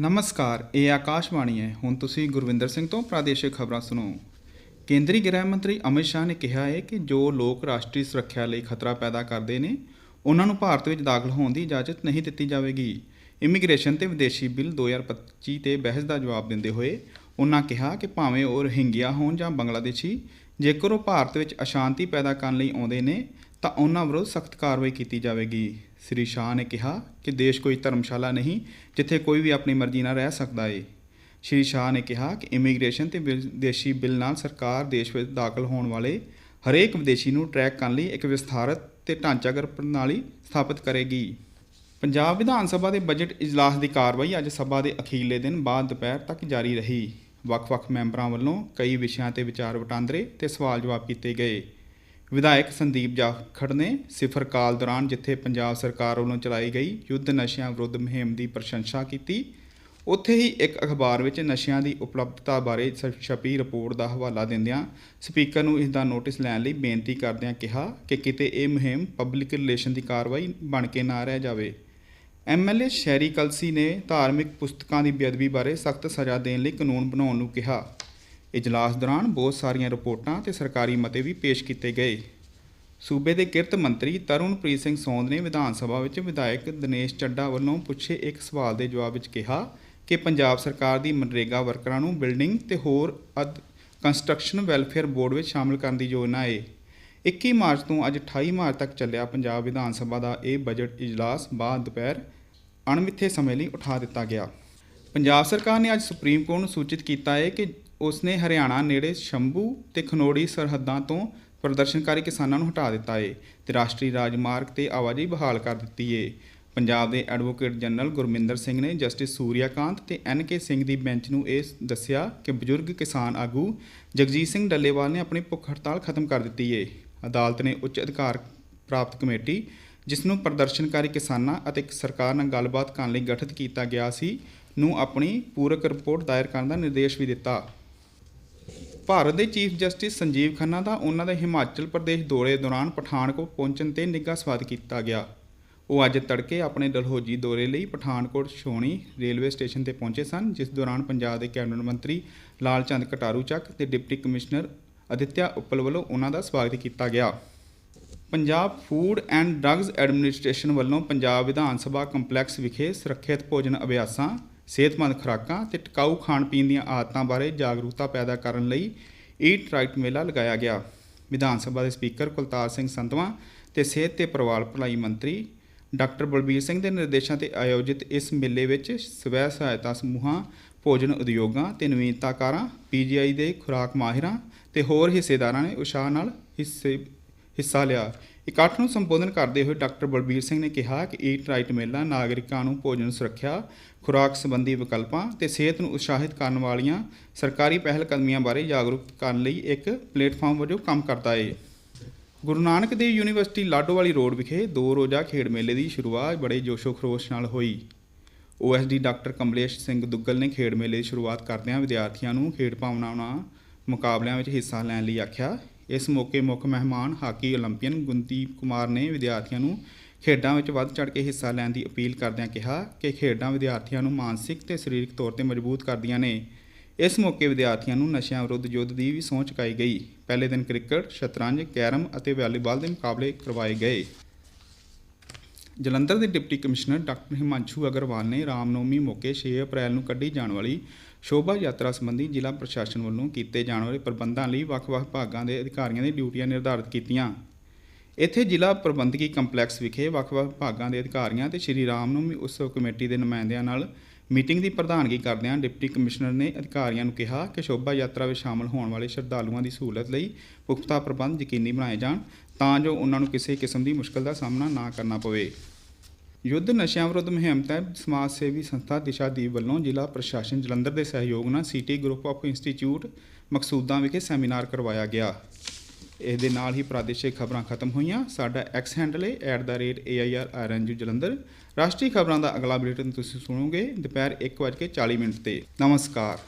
ਨਮਸਕਾਰ, ਇਹ ਆਕਾਸ਼ਵਾਣੀ ਹੈ। ਹੁਣ ਤੁਸੀਂ ਗੁਰਵਿੰਦਰ ਸਿੰਘ ਤੋਂ ਪ੍ਰਾਦੇਸ਼ਿਕ ਖਬਰਾਂ ਸੁਣੋ। ਕੇਂਦਰੀ ਗ੍ਰਹਿ ਮੰਤਰੀ ਅਮਿਤ ਸ਼ਾਹ ਨੇ ਕਿਹਾ ਹੈ ਕਿ ਜੋ ਲੋਕ ਰਾਸ਼ਟਰੀ ਸੁਰੱਖਿਆ ਲਈ ਖਤਰਾ ਪੈਦਾ ਕਰਦੇ ਨੇ, ਉਹਨਾਂ ਨੂੰ ਭਾਰਤ ਵਿੱਚ ਦਾਖਲ ਹੋਣ ਦੀ ਇਜਾਜ਼ਤ ਨਹੀਂ ਦਿੱਤੀ ਜਾਵੇਗੀ। ਇਮੀਗ੍ਰੇਸ਼ਨ ਤੇ ਵਿਦੇਸ਼ੀ ਬਿੱਲ 2025 ਤੇ ਬਹਿਸ ਦਾ ਜਵਾਬ ਦਿੰਦੇ ਹੋਏ, ਉਹਨਾਂ ਕਿਹਾ ਕਿ ਭਾਵੇਂ ਉਹ ਰੋਹਿੰਗਿਆ ਹੋਣ ਜਾਂ ਬੰਗਲਾਦੇਸ਼ੀ, ਜੇਕਰ ਉਹ ਭਾਰਤ ਵਿੱਚ ਅਸ਼ਾਂਤੀ ਪੈਦਾ ਕਰਨ ਲਈ ਆਉਂਦੇ ਨੇ, ਤਾਂ ਉਹਨਾਂ ਵਿਰੁੱਧ ਸਖਤ ਕਾਰਵਾਈ ਕੀਤੀ ਜਾਵੇਗੀ। ਸ੍ਰੀ ਸ਼ਾਹ ਨੇ ਕਿਹਾ ਕਿ ਦੇਸ਼ ਕੋਈ ਧਰਮਸ਼ਾਲਾ ਨਹੀਂ ਜਿੱਥੇ ਕੋਈ ਵੀ ਆਪਣੀ ਮਰਜ਼ੀ ਨਾਲ ਰਹਿ ਸਕਦਾ ਏ। ਸ਼੍ਰੀ ਸ਼ਾਹ ਨੇ ਕਿਹਾ ਕਿ ਇਮੀਗ੍ਰੇਸ਼ਨ ਤੇ ਵਿਦੇਸ਼ੀ ਬਿੱਲ ਨਾਲ ਸਰਕਾਰ ਦੇਸ਼ ਵਿੱਚ ਦਾਖਲ ਹੋਣ ਵਾਲੇ ਹਰੇਕ ਵਿਦੇਸ਼ੀ ਨੂੰ ਟਰੈਕ ਕਰਨ ਲਈ ਇੱਕ ਵਿਸਥਾਰਤ ਤੇ ਢਾਂਚਾਗਤ ਪ੍ਰਣਾਲੀ ਸਥਾਪਿਤ ਕਰੇਗੀ। ਪੰਜਾਬ ਵਿਧਾਨ ਸਭਾ ਦੇ ਬਜਟ ਇਜਲਾਸ ਦੀ ਕਾਰਵਾਈ ਅੱਜ ਸਭਾ ਦੇ ਅਖੀਰਲੇ ਦਿਨ ਬਾਅਦ ਦੁਪਹਿਰ ਤੱਕ ਜਾਰੀ ਰਹੀ। ਵੱਖ-ਵੱਖ ਮੈਂਬਰਾਂ ਵੱਲੋਂ ਕਈ ਵਿਸ਼ਿਆਂ ਤੇ ਵਿਚਾਰ ਵਟਾਂਦਰੇ ਤੇ ਸਵਾਲ ਜਵਾਬ ਕੀਤੇ ਗਏ। ਵਿਧਾਇਕ ਸੰਦੀਪ ਜਾਖੜ ਨੇ ਸਿਫਰ ਕਾਲ ਦੌਰਾਨ ਜਿੱਥੇ ਪੰਜਾਬ ਸਰਕਾਰ ਵੱਲੋਂ ਚਲਾਈ ਗਈ ਯੁੱਧ ਨਸ਼ਿਆਂ ਵਿਰੁੱਧ ਮੁਹਿੰਮ ਦੀ ਪ੍ਰਸ਼ੰਸਾ ਕੀਤੀ, ਉੱਥੇ ਹੀ ਇੱਕ ਅਖਬਾਰ ਵਿੱਚ ਨਸ਼ਿਆਂ ਦੀ ਉਪਲਬਧਤਾ ਬਾਰੇ ਛਪੀ ਰਿਪੋਰਟ ਦਾ ਹਵਾਲਾ ਦਿੰਦਿਆਂ ਸਪੀਕਰ ਨੂੰ ਇਸ ਦਾ ਨੋਟਿਸ ਲੈਣ ਲਈ ਬੇਨਤੀ ਕਰਦਿਆਂ ਕਿਹਾ ਕਿ ਕਿਤੇ ਇਹ ਮੁਹਿੰਮ ਪਬਲਿਕ ਰਿਲੇਸ਼ਨ ਦੀ ਕਾਰਵਾਈ ਬਣ ਕੇ ਨਾ ਰਹਿ ਜਾਵੇ। ਐਮਐਲਏ ਸ਼ੈਰੀ ਕਲਸੀ ਨੇ ਧਾਰਮਿਕ ਪੁਸਤਕਾਂ ਦੀ ਬੇਅਦਬੀ ਬਾਰੇ ਸਖਤ ਸਜ਼ਾ ਦੇਣ ਲਈ ਕਾਨੂੰਨ ਬਣਾਉਣ ਨੂੰ ਕਿਹਾ। ਇਜਲਾਸ ਦੌਰਾਨ ਬਹੁਤ ਸਾਰੀਆਂ ਰਿਪੋਰਟਾਂ ਤੇ ਸਰਕਾਰੀ ਮਤੇ ਵੀ ਪੇਸ਼ ਕੀਤੇ ਗਏ। ਸੂਬੇ ਦੇ ਕਿਰਤ ਮੰਤਰੀ ਤਰੁਣਪ੍ਰੀਤ ਸਿੰਘ ਸੌਂਦ ਨੇ ਵਿਧਾਨ ਸਭਾ ਵਿੱਚ ਵਿਧਾਇਕ ਦਿਨੇਸ਼ ਚੱਡਾ ਵੱਲੋਂ ਪੁੱਛੇ ਇੱਕ ਸਵਾਲ ਦੇ ਜਵਾਬ ਵਿੱਚ ਕਿਹਾ ਕਿ ਪੰਜਾਬ ਸਰਕਾਰ ਦੀ ਮਨਰੇਗਾ ਵਰਕਰਾਂ ਨੂੰ ਬਿਲਡਿੰਗ ਤੇ ਹੋਰ ਅਦ, ਕੰਸਟਰਕਸ਼ਨ ਵੈਲਫੇਅਰ ਬੋਰਡ ਵਿੱਚ ਸ਼ਾਮਲ ਕਰਨ ਦੀ ਯੋਜਨਾ ਹੈ 21 ਮਾਰਚ ਤੋਂ ਅੱਜ 28 ਮਾਰਚ ਤੱਕ ਚੱਲਿਆ ਪੰਜਾਬ ਵਿਧਾਨ ਸਭਾ ਦਾ ਇਹ ਬਜਟ ਇਜਲਾਸ ਬਾਅਦ ਦੁਪਹਿਰ ਅਣਮਿੱਥੇ ਸਮੇਂ ਲਈ ਉਠਾ ਦਿੱਤਾ ਗਿਆ। ਪੰਜਾਬ ਸਰਕਾਰ ਨੇ ਅੱਜ ਸੁਪਰੀਮ ਕੋਰਟ ਨੂੰ ਸੂਚਿਤ ਕੀਤਾ ਹੈ ਕਿ ਉਸਨੇ ਹਰਿਆਣਾ ਨੇੜੇ ਸ਼ੰਭੂ ਤੇ ਖਨੋੜੀ ਸਰਹੱਦਾਂ ਤੋਂ ਪ੍ਰਦਰਸ਼ਨਕਾਰੀ ਕਿਸਾਨਾਂ ਨੂੰ ਹਟਾ ਦਿੱਤਾ ਏ ਤੇ ਰਾਸ਼ਟਰੀ ਰਾਜਮਾਰਗ ਤੇ ਆਵਾਜਾਈ ਬਹਾਲ ਕਰ ਦਿੱਤੀ ਏ। ਪੰਜਾਬ ਦੇ ਐਡਵੋਕੇਟ ਜਨਰਲ ਗੁਰਮਿੰਦਰ ਸਿੰਘ ਨੇ ਜਸਟਿਸ ਸੂਰਿਆਕਾਂਤ ਤੇ ਐਨ ਕੇ ਸਿੰਘ ਦੀ ਬੈਂਚ ਨੂੰ ਇਹ ਦੱਸਿਆ ਕਿ ਬਜ਼ੁਰਗ ਕਿਸਾਨ ਆਗੂ ਜਗਜੀਤ ਸਿੰਘ ਡੱਲੇਵਾਲ ਨੇ ਆਪਣੀ ਭੁੱਖ ਹੜਤਾਲ ਖਤਮ ਕਰ ਦਿੱਤੀ ਏ। ਅਦਾਲਤ ਨੇ ਉੱਚ ਅਧਿਕਾਰ ਪ੍ਰਾਪਤ ਕਮੇਟੀ, ਜਿਸ ਨੂੰ ਪ੍ਰਦਰਸ਼ਨਕਾਰੀ ਕਿਸਾਨਾਂ ਅਤੇ ਸਰਕਾਰ ਨਾਲ ਗੱਲਬਾਤ ਕਰਨ ਲਈ ਗਠਿਤ ਕੀਤਾ ਗਿਆ ਸੀ, ਨੂੰ ਆਪਣੀ ਪੂਰਕ ਰਿਪੋਰਟ ਦਾਇਰ ਕਰਨ ਦਾ ਨਿਰਦੇਸ਼ ਵੀ ਦਿੱਤਾ। ਭਾਰਤ ਦੇ ਚੀਫ ਜਸਟਿਸ ਸੰਜੀਵ ਖੰਨਾ ਦਾ ਉਹਨਾਂ ਦੇ ਹਿਮਾਚਲ ਪ੍ਰਦੇਸ਼ ਦੌਰੇ ਦੌਰਾਨ ਪਠਾਨਕੋਟ ਪਹੁੰਚਣ ਤੇ ਨਿੱਘਾ ਸਵਾਗਤ ਕੀਤਾ ਗਿਆ। ਉਹ ਅੱਜ ਤੜਕੇ ਆਪਣੇ ਡਲਹੌਜੀ ਦੌਰੇ ਲਈ ਪਠਾਨਕੋਟ ਛੋਣੀ ਰੇਲਵੇ ਸਟੇਸ਼ਨ ਤੇ ਪਹੁੰਚੇ ਸਨ, ਜਿਸ ਦੌਰਾਨ ਪੰਜਾਬ ਦੇ ਕੈਬਨਿਟ ਮੰਤਰੀ ਲਾਲ ਚੰਦ ਕਟਾਰੂ ਚੱਕ ਤੇ ਡਿਪਟੀ ਕਮਿਸ਼ਨਰ ਅਦਿੱਤਿਆ ਉੱਪਲ ਵੱਲੋਂ ਉਹਨਾਂ ਦਾ ਸਵਾਗਤ ਕੀਤਾ ਗਿਆ। Punjab food and drugs administration ਵੱਲੋਂ ਪੰਜਾਬ ਵਿਧਾਨ ਸਭਾ ਕੰਪਲੈਕਸ ਵਿਖੇ ਸੁਰੱਖਿਅਤ ਭੋਜਨ ਅਭਿਆਸਾਂ ਸਿਹਤਮੰਦ ਖੁਰਾਕਾਂ ਤੇ ਟਿਕਾਊ ਖਾਣ ਪੀਣ ਦੀਆਂ ਆਦਤਾਂ ਬਾਰੇ ਜਾਗਰੂਕਤਾ ਪੈਦਾ ਕਰਨ ਲਈ ਈਟ ਰਾਈਟ ਮੇਲਾ ਲਗਾਇਆ ਗਿਆ। ਵਿਧਾਨ ਸਭਾ ਦੇ ਸਪੀਕਰ ਕੁਲਤਾਰ ਸਿੰਘ ਸੰਧਵਾਂ ਤੇ ਸਿਹਤ ਤੇ ਪਰਿਵਾਰ ਭਲਾਈ ਮੰਤਰੀ ਡਾਕਟਰ ਬਲਬੀਰ ਸਿੰਘ ਦੇ ਨਿਰਦੇਸ਼ਾਂ ਤੇ ਆਯੋਜਿਤ ਇਸ ਮੇਲੇ ਵਿੱਚ ਸਵੈ ਸਹਾਇਤਾ ਸਮੂਹਾਂ, ਭੋਜਨ ਉਦਯੋਗਾਂ ਤੇ ਨਵੀਨਤਾਕਾਰਾਂ ਪੀਜੀਆਈ ਦੇ ਖੁਰਾਕ ਮਾਹਿਰਾਂ ਤੇ ਹੋਰ ਹਿੱਸੇਦਾਰਾਂ ਨੇ ਉਤਸ਼ਾਹ ਨਾਲ ਹਿੱਸੇ ਹਿੱਸਾ ਲਿਆ। ਇਕੱਠ ਨੂੰ ਸੰਬੋਧਨ ਕਰਦੇ ਹੋਏ ਡਾਕਟਰ ਬਲਬੀਰ ਸਿੰਘ ਨੇ ਕਿਹਾ ਕਿ ਈਟ ਰਾਈਟ ਮੇਲਾ ਨਾਗਰਿਕਾਂ ਨੂੰ ਭੋਜਨ, ਸੁਰੱਖਿਆ, ਖੁਰਾਕ ਸੰਬੰਧੀ ਵਿਕਲਪਾਂ ਤੇ ਸਿਹਤ ਨੂੰ ਉਤਸ਼ਾਹਿਤ ਕਰਨ ਵਾਲੀਆਂ ਸਰਕਾਰੀ ਪਹਿਲ ਕਦਮੀਆਂ ਬਾਰੇ ਜਾਗਰੂਕ ਕਰਨ ਲਈ ਇੱਕ ਪਲੇਟਫਾਰਮ ਵਜੋਂ ਕੰਮ ਕਰਦਾ ਹੈ ਗੁਰੂ ਨਾਨਕ ਦੇਵ ਯੂਨੀਵਰਸਿਟੀ ਲਾਡੋਵਾਲੀ ਰੋਡ ਵਿਖੇ ਦੋ ਰੋਜ਼ਾ ਖੇਡ ਮੇਲੇ ਦੀ ਸ਼ੁਰੂਆਤ ਬੜੇ ਜੋਸ਼ੋ ਖਰੋਸ਼ ਨਾਲ ਹੋਈ। O S D doctor Kamlesh Singh Duggal ਨੇ ਖੇਡ ਮੇਲੇ ਦੀ ਸ਼ੁਰੂਆਤ ਕਰਦਿਆਂ ਵਿਦਿਆਰਥੀਆਂ ਨੂੰ ਖੇਡ ਭਾਵਨਾਵਾਂ ਮੁਕਾਬਲਿਆਂ ਵਿੱਚ ਹਿੱਸਾ ਲੈਣ ਲਈ ਆਖਿਆ। ਇਸ ਮੌਕੇ ਮੁੱਖ ਮਹਿਮਾਨ ਹਾਕੀ ਓਲੰਪੀਅਨ ਗੁੰਦੀਪ ਕੁਮਾਰ ਨੇ ਵਿਦਿਆਰਥੀਆਂ ਨੂੰ ਖੇਡਾਂ ਵਿੱਚ ਵੱਧ ਚੜ ਕੇ ਹਿੱਸਾ ਲੈਣ ਦੀ ਅਪੀਲ ਕਰਦਿਆਂ ਕਿਹਾ ਕਿ ਖੇਡਾਂ ਵਿਦਿਆਰਥੀਆਂ ਨੂੰ ਮਾਨਸਿਕ ਤੇ ਸਰੀਰਕ ਤੌਰ ਤੇ ਮਜ਼ਬੂਤ ਕਰਦੀਆਂ ਨੇ। ਇਸ ਮੌਕੇ ਵਿਦਿਆਰਥੀਆਂ ਨੂੰ ਨਸ਼ਿਆਂ ਵਿਰੁੱਧ ਯੁੱਧ ਦੀ ਵੀ ਸਹੁੰ ਚੁਕਾਈ ਗਈ। ਪਹਿਲੇ ਦਿਨ ਕ੍ਰਿਕਟ, ਸ਼ਤਰੰਜ, ਕੈਰਮ ਅਤੇ ਵਾਲੀਬਾਲ ਦੇ ਮੁਕਾਬਲੇ ਕਰਵਾਏ ਗਏ। ਜਲੰਧਰ ਦੇ deputy commissioner doctor Himanshu Agarwal ਨੇ ਰਾਮਨੌਮੀ ਮੌਕੇ 6 ਅਪ੍ਰੈਲ ਨੂੰ ਕੱਢੀ ਜਾਣ ਵਾਲੀ ਸ਼ੋਭਾ ਯਾਤਰਾ ਸੰਬੰਧੀ ਜ਼ਿਲ੍ਹਾ ਪ੍ਰਸ਼ਾਸਨ ਵੱਲੋਂ ਕੀਤੇ ਜਾਣ ਵਾਲੇ ਪ੍ਰਬੰਧਾਂ ਲਈ ਵੱਖ-ਵੱਖ ਭਾਗਾਂ ਦੇ ਅਧਿਕਾਰੀਆਂ ਦੀ ਡਿਊਟੀਆਂ ਨਿਰਧਾਰਤ ਕੀਤੀਆਂ। ਇੱਥੇ ਜ਼ਿਲ੍ਹਾ ਪ੍ਰਬੰਧਕੀ ਕੰਪਲੈਕਸ ਵਿਖੇ ਵੱਖ-ਵੱਖ ਭਾਗਾਂ ਦੇ ਅਧਿਕਾਰੀਆਂ ਤੇ ਸ਼੍ਰੀ ਰਾਮ ਰਾਮਨੌਮੀ ਉਤਸਵ ਕਮੇਟੀ ਦੇ ਨੁਮਾਇੰਦਿਆਂ ਨਾਲ ਮੀਟਿੰਗ ਦੀ ਪ੍ਰਧਾਨਗੀ ਕਰਦਿਆਂ ਡਿਪਟੀ ਕਮਿਸ਼ਨਰ ਨੇ ਅਧਿਕਾਰੀਆਂ ਨੂੰ ਕਿਹਾ ਕਿ ਸ਼ੋਭਾ ਯਾਤਰਾ ਵਿੱਚ ਸ਼ਾਮਲ ਹੋਣ ਵਾਲੇ ਸ਼ਰਧਾਲੂਆਂ ਦੀ ਸਹੂਲਤ ਲਈ ਪੁਖਤਾ ਪ੍ਰਬੰਧ ਯਕੀਨੀ ਬਣਾਏ ਜਾਣ ਤਾਂ ਜੋ ਉਹਨਾਂ ਨੂੰ ਕਿਸੇ ਕਿਸਮ ਦੀ ਮੁਸ਼ਕਲ ਦਾ ਸਾਹਮਣਾ ਨਾ ਕਰਨਾ ਪਵੇ। ਯੁੱਧ ਨਸ਼ਿਆਂ ਵਿਰੁੱਧ ਮੁਹਿੰਮ ਤਹਿਤ ਸਮਾਜ ਸੇਵੀ ਸੰਸਥਾ ਦਿਸ਼ਾ ਦਿਸ਼ਾਦੀਪ ਵੱਲੋਂ ਜ਼ਿਲ੍ਹਾ ਪ੍ਰਸ਼ਾਸਨ ਜਲੰਧਰ ਦੇ ਸਹਿਯੋਗ ਨਾਲ city group of institute Maqsudan ਵਿਖੇ ਸੈਮੀਨਾਰ ਕਰਵਾਇਆ ਗਿਆ। ਇਸ ਦੇ ਨਾਲ ਹੀ ਪ੍ਰਾਦੇਸ਼ਿਕ ਖਬਰਾਂ ਖਤਮ ਹੋਈਆਂ। ਸਾਡਾ ਐਕਸ ਹੈਂਡਲ ਹੈ @airrnju ਜਲੰਧਰ। ਰਾਸ਼ਟਰੀ ਖਬਰਾਂ ਦਾ ਅਗਲਾ ਬੁਲੇਟਿਨ ਤੁਸੀਂ ਸੁਣੋਗੇ ਦੁਪਹਿਰ 1:40 ਮਿੰਟ ਤੇ। ਨਮਸਕਾਰ।